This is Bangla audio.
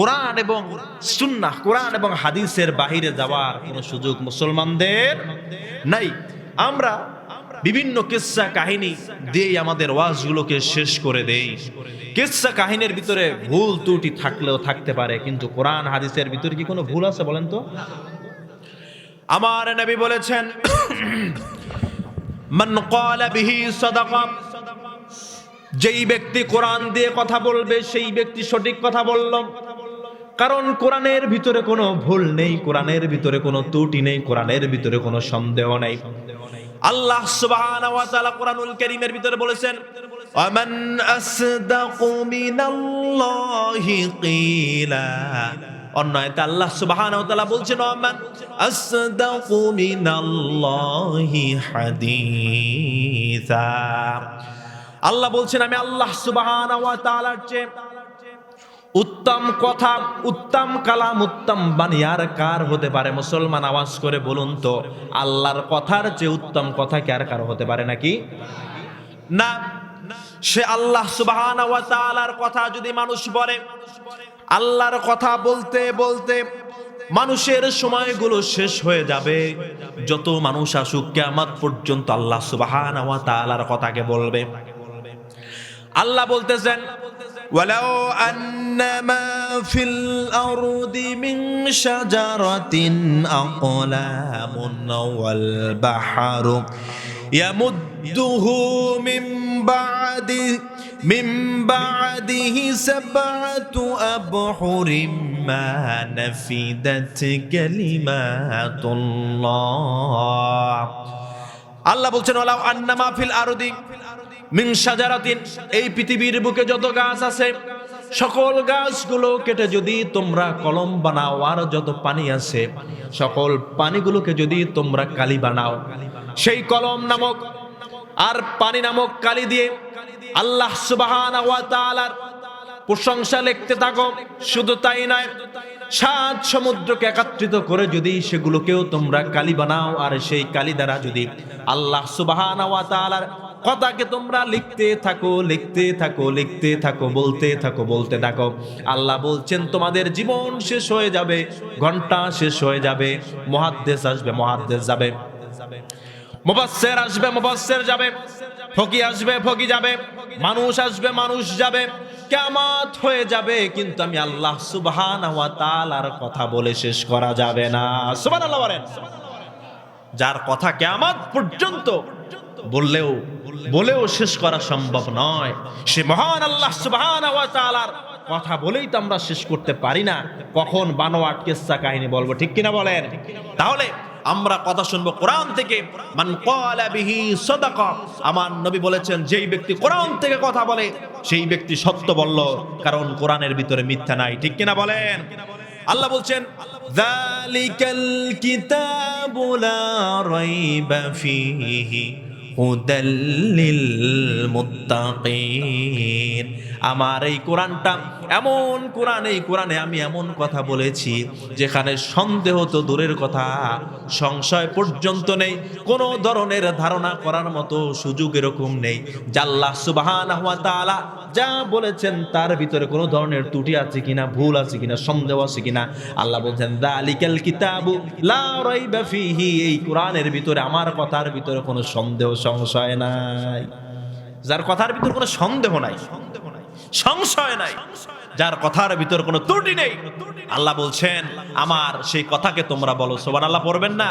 কোরআন এবং সুন্নাহ, কোরআন এবং হাদিসের বাহিরে যাওয়ার কোনো সুযোগ মুসলমানদের নাই। আমরা বিভিন্ন কিস্সা কাহিনী দিয়েই আমাদের ওয়াজগুলোকে শেষ করে দেই। কিস্সা কাহিনীর ভিতরে ভুল ত্রুটি থাকলেও থাকতে পারে, কিন্তু কোরআন, হাদিসের ভিতরে কি কোনো ভুল আছে বলেন তো? আমার নবী বলেছেন, মান ক্বালা বিহি সাদাকা যেই ব্যক্তি কোরআন দিয়ে কথা বলবে, সেই ব্যক্তি সঠিক কথা বলল। কারণ কোরআনের ভিতরে কোনো ভুল নেই, কোরআনের ভিতরে কোনো ত্রুটি নেই, কোরআনের ভিতরে কোনো সন্দেহ নেই। আল্লাহ সুবহানাহু ওয়া তাআলা কোরআনুল কারীমের ভিতরে বলেছেন আমান আসদাকু মিনাল্লাহি কিলা। অন্য আয়াতে আল্লাহ সুবহানাহু ওয়া তাআলা বলছেন আমান আসদাকু মিনাল্লাহি হাদিসা। আল্লাহ বলছেন, আমি আল্লাহ সুবহানাহু ওয়া তাআলার চেয়ে উত্তম কথা, উত্তম কালাম, উত্তম বানিয়ার কার হতে পারে? মুসলমান আওয়াজ করে বলুন তো, আল্লাহর কথার যে উত্তম কথা কি আর কার হতে পারে নাকি? না, সে আল্লাহ তাআলার কথা যদি মানুষ বলে, আল্লাহর কথা বলতে বলতে মানুষের সময়গুলো শেষ হয়ে যাবে। যত মানুষ আসুক, কিয়ামত পর্যন্ত আল্লাহ তাআলার কথাকে বলবে। আল্লাহ বলতেছেন ولو أن ما في الأرض من شجرة أقلام والبحر يمده من بعد من بعده سبعة أبحر ما نفدت كلمات الله আল্লাহ বলছেন ওলাও আন্নামা ফিল আরদি মিন সাজারাতিন এই পৃথিবীর বুকে যত গাছ আছে, সকল গাছগুলো কেটে যদি তোমরা কলম বানাও আর যত পানি আছে, সকল পানিগুলোকে যদি তোমরা কালি বানাও। সেই কলম নামক আর পানি নামক কালি দিয়ে আল্লাহ তাআলার প্রশংসা লিখতে থাকো। শুধু তাই নয়, সাত সমুদ্রকে একত্রিত করে যদি সেগুলোকেও তোমরা কালি বানাও, আর সেই কালি দ্বারা যদি আল্লাহ তাআলার কথাকে তোমরা লিখতে থাকো লিখতে থাকো লিখতে থাকো, বলতে থাকো বলতে থাকো। আল্লাহ বলছেন, তোমাদের জীবন শেষ হয়ে যাবে, ঘণ্টা শেষ হয়ে যাবে মহাদ্দেশ আসবে মহাদ্দেশ যাবে। মুবাসসির আসবে, মুবাসসির যাবে, ফকি আসবে, ফকি যাবে, মানুষ আসবে, মানুষ যাবে, কিয়ামত হয়ে যাবে, কিন্তু আমি আল্লাহ সুবহানাহু ওয়া তাআলার কথা বলে শেষ করা যাবে না। সুবহানাল্লাহ বলেন। যার কথা কিয়ামত পর্যন্ত বললেও, বলেও শেষ করা সম্ভব নয়। সে মহান আল্লাহ কথা বলেই তো আমরা শেষ করতে পারি না। কখন বানোয়াট কিসসা কাহিনী বলব, ঠিক কিনা বলেন? তাহলে আমরা কথা শুনব কোরআন থেকে। মান বিহি সাদাকা, আমার নবী বলেছেন, যেই ব্যক্তি কোরআন থেকে কথা বলে, সেই ব্যক্তি সত্য বলল, কারণ কোরআনের ভিতরে মিথ্যা নাই, ঠিক কিনা বলেন? আল্লাহ বলছেন, যালিকাল কিতাবু লা রাইবা ফীহি। هدى للمتقين. আমার এই কোরআনটা, এমন কোরআন, এই কোরআনে আমি এমন কথা বলেছি যেখানে সন্দেহ তো দূরের কথা, সংশয় পর্যন্ত নেই, কোনো ধরনের ধারণা করার মতো সুযোগ এরকম নেই। ওয়া তাআলা যা বলেছেন তার ভিতরে কোনো ধরনের ত্রুটি আছে কিনা, ভুল আছে কিনা, সন্দেহ আছে কিনা, আল্লাহ বলছেন, দালিকাল কিতাবু লা এই কোরআনের ভিতরে, আমার কথার ভিতরে কোনো সন্দেহ, সংশয় নাই। যার কথার ভিতরে কোনো সন্দেহ নাই। সংশয় নাই। যার কথার ভিতর কোনো ত্রুটি নেই। আল্লাহ বলছেন, আমার সেই কথাকে তোমরা বলো। সোবান আল্লাহ পড়বেন না?